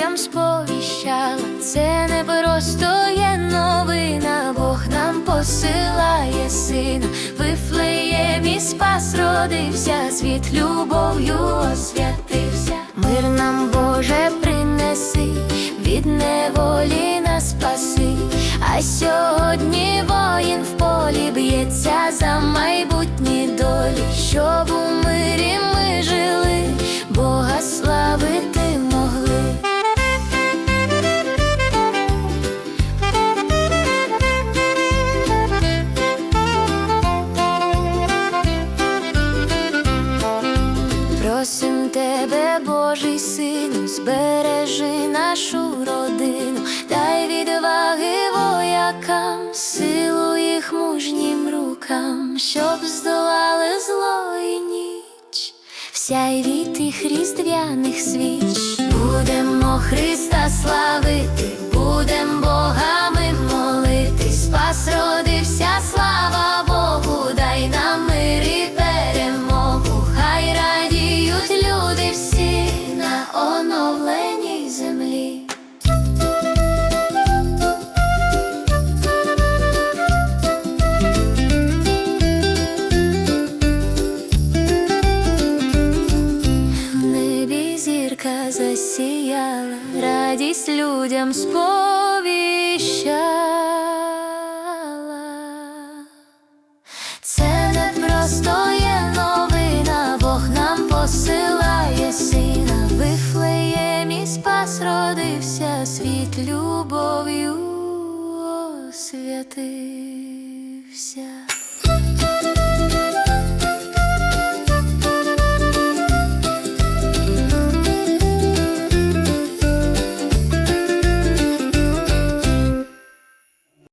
людям сповіщала, це не просто є новина, Бог нам посилає сина, Вифлеємі спас родився, світ любов'ю освятився. Мир нам, Боже, принеси, від неволі нас спаси, а сьогодні воїн в полі б'ється за майбутні долі, щоб Просим тебе, Божий сину, збережи нашу родину, дай відваги воякам, силу їх мужнім рукам, щоб здолали зло і ніч, всяй від тих різдвяних свіч. Будемо Христа славити, радість людям сповіщала. Це не просто є новина, Бог нам посилає сина, Вифлеємі спас родився, світ любов'ю освятився.